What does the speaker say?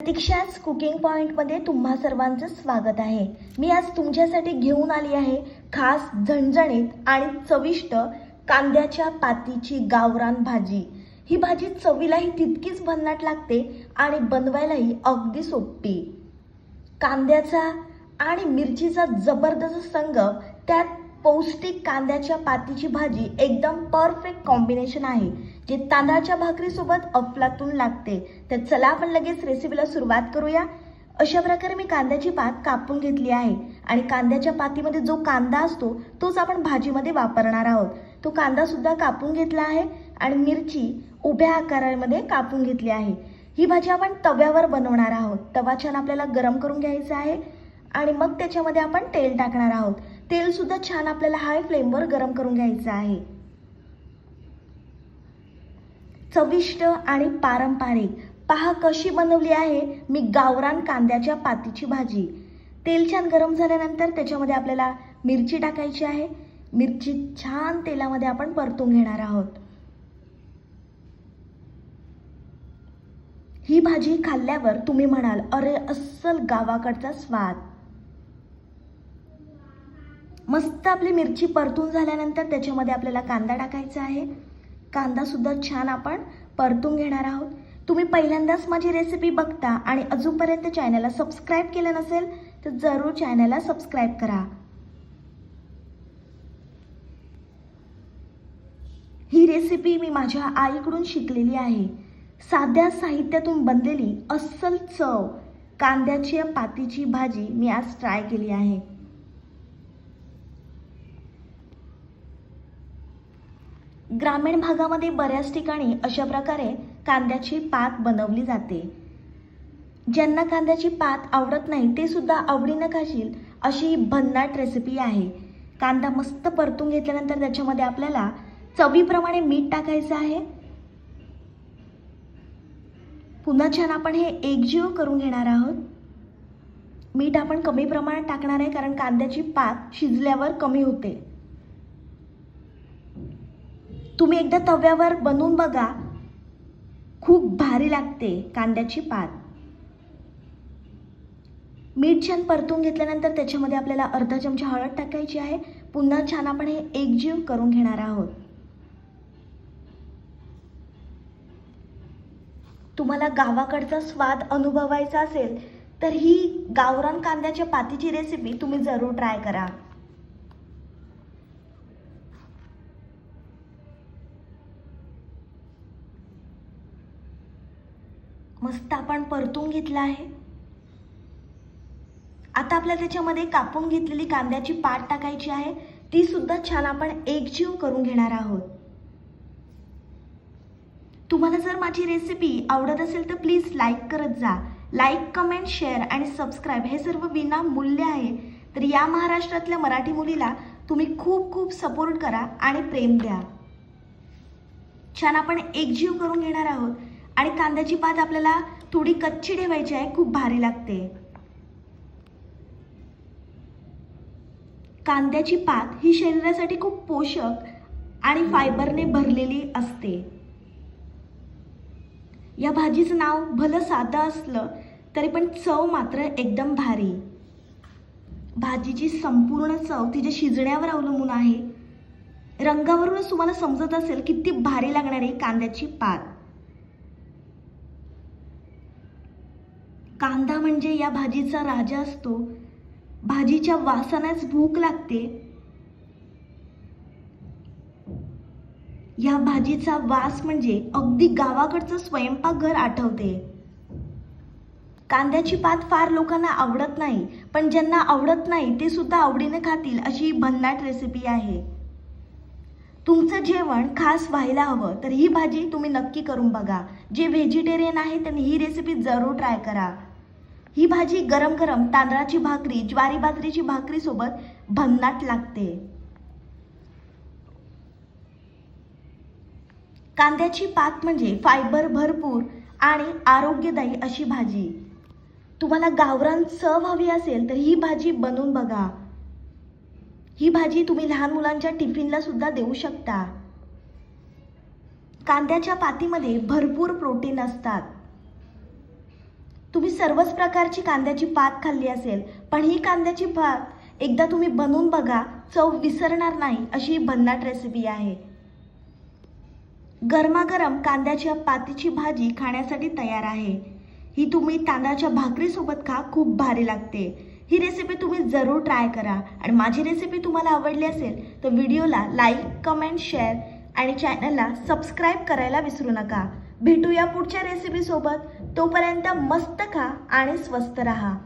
प्रतीक्षाच cooking पॉईंटमध्ये तुम्हा सर्वांचं स्वागत आहे. मी आज तुमच्यासाठी घेऊन आली आहे खास झणझणीत आणि चविष्ट कांद्याच्या पातीची गावरान भाजी. ही भाजी चवीलाही तितकीच भन्नाट लागते आणि बनवायलाही अगदी सोपी. कांद्याचा आणि मिरचीचा जबरदस्त संगम त्यात पौष्टिक कांद्याच्या पातीची भाजी एकदम परफेक्ट कॉम्बिनेशन आहे. जे तांदळाच्या भाकरीसोबत अफलातून लागते. तर चला आपण लगेच रेसिपीला सुरुवात करूया. अशा प्रकारे मी कांद्याची पात कापून घेतली आहे. आणि कांद्याच्या पातीमध्ये जो कांदा असतो तोच आपण भाजीमध्ये वापरणार आहोत. तो कांदासुद्धा कापून घेतला आहे आणि मिरची उभ्या आकारामध्ये कापून घेतली आहे. ही भाजी आपण तव्यावर बनवणार आहोत. तवा छान आपल्याला गरम करून घ्यायचा आहे. आणि मग त्याच्यामध्ये आपण तेल टाकणार आहोत. तेल सुद्धा छान आपल्याला हाय फ्लेमवर गरम करून घ्यायचं आहे. चविष्ट आणि पारंपरिक. पहा कशी बनवली आहे मी गावरान कांद्याच्या पातीची भाजी. तेल छान गरम झाल्यानंतर त्याच्यामध्ये आपल्याला मिरची टाकायची आहे. मिरची छान तेलामध्ये आपण परतून घेणार आहोत. ही भाजी खाल्ल्यावर तुम्ही म्हणाल अरे अस्सल गावाकडचा स्वाद. मस्त आपली मिरची परतून झाल्यानंतर त्याच्यामध्ये आपल्याला कांदा टाकायचा आहे. कांदासुद्धा छान आपण परतून घेणार आहोत. तुम्ही पहिल्यांदाच माझी रेसिपी बघता आणि अजूनपर्यंत चॅनलला सबस्क्राईब केलं नसेल तर जरूर चॅनलला सबस्क्राईब करा. ही रेसिपी मी माझ्या आईकडून शिकलेली आहे. साध्या साहित्यातून बनलेली अस्सल चव कांद्याची पातीची भाजी मी आज ट्राय केली आहे. ग्रामीण भागामध्ये बऱ्याच ठिकाणी अशा प्रकारे कांद्याची पात बनवली जाते. ज्यांना कांद्याची पात आवडत नाही ते सुद्धा आवडीनं खाशील अशी ही भन्नाट रेसिपी आहे. कांदा मस्त परतून घेतल्यानंतर त्याच्यामध्ये आपल्याला चवीप्रमाणे मीठ टाकायचं आहे. पुन्हा छान आपण हे एकजीव करून घेणार आहोत. मीठ आपण कमी प्रमाणात टाकणार आहे कारण कांद्याची पात शिजल्यावर कमी होते. तुम्ही एकदा तव्यावर बनवून बघा. खूप भारी लागते कांद्याची पात. मीठ छान परतून घेतल्यानंतर त्याच्यामध्ये आपल्याला अर्धा चमचा हळद टाकायची आहे. पुन्हा छान आपण हे एकजीव करून घेणार आहोत. तुम्हाला गावाकडचा स्वाद अनुभवायचा असेल तर ही गावरान कांद्याच्या पातीची रेसिपी तुम्ही जरूर ट्राय करा. मस्त आपण परतून घेतला आहे. आता आपल्याला त्याच्यामध्ये कापून घेतलेली कांद्याची पाट टाकायची आहे. ती सुद्धा छान आपण एकजीव करून घेणार आहोत. तुम्हाला जर माझी रेसिपी आवडत असेल तर प्लीज लाईक करत जा. लाईक कमेंट शेअर आणि सबस्क्राईब हे सर्व विनामूल्य आहे. तर या महाराष्ट्रातल्या मराठी मुलीला तुम्ही खूप खूप सपोर्ट करा आणि प्रेम द्या. छान आपण एकजीव करून घेणार आहोत. आणि कांद्याची पात आपल्याला थोडी कच्ची ठेवायची आहे खूप भारी लागते. कांद्याची पात ही शरीरासाठी खूप पोषक आणि फायबरने भरलेली असते. या भाजीचं नाव भलं साधं असलं तरी पण चव मात्र एकदम भारी. भाजीची संपूर्ण चव तिच्या शिजण्यावर अवलंबून आहे. रंगावरूनच तुम्हाला समजत असेल किती भारी लागणारी कांद्याची पात. कांदा म्हणजे या भाजीचा राजा असतो. भाजीच्या वासानेच भूक लागते. या भाजीचा वास म्हणजे अगदी गावाकडचं स्वयंपाकघर आठवते. कांद्याची पात फार लोकांना आवडत नाही पण ज्यांना आवडत नाही ते सुद्धा आवडीने खातील अशी भन्नाट रेसिपी आहे. तुमचं जेवण खास व्हायला हवं तर ही भाजी तुम्ही नक्की करून बघा. जे व्हेजिटेरियन आहे त्यांनी ही रेसिपी जरूर ट्राय करा. ही भाजी गरम गरम तांदळाची भाकरी ज्वारी बाजरीची भाकरी सोबत भन्नाट लागते. कांद्याची पात म्हणजे फायबर भरपूर आणि आरोग्यदायी अशी भाजी. तुम्हाला गावरान चव हवी असेल तर ही भाजी बनवून बघा. ही भाजी तुम्ही लहान मुलांच्या टिफिनला सुद्धा देऊ शकता. कांद्याच्या पातीमध्ये भरपूर प्रोटीन असतात. तुम्ही सर्वच प्रकारची कांद्याची पात खाल्ली असेल पण ही कांद्याची पात एकदा तुम्ही बनवून बघा चव विसरणार नाही अशी ही भन्नाट रेसिपी आहे. गरमागरम कांद्याच्या पातीची भाजी खाण्यासाठी तयार आहे. ही तुम्ही तांदळाच्या भाकरीसोबत खा खूप भारी लागते. ही रेसिपी तुम्ही जरूर ट्राय करा. आणि माझी रेसिपी तुम्हाला आवडली असेल तर व्हिडिओला लाईक कमेंट शेअर आणि चॅनलला सबस्क्राईब करायला विसरू नका. भेटूया पुढच्या रेसिपीसोबत तोपर्यंत मस्त खा आणि स्वस्त रहा.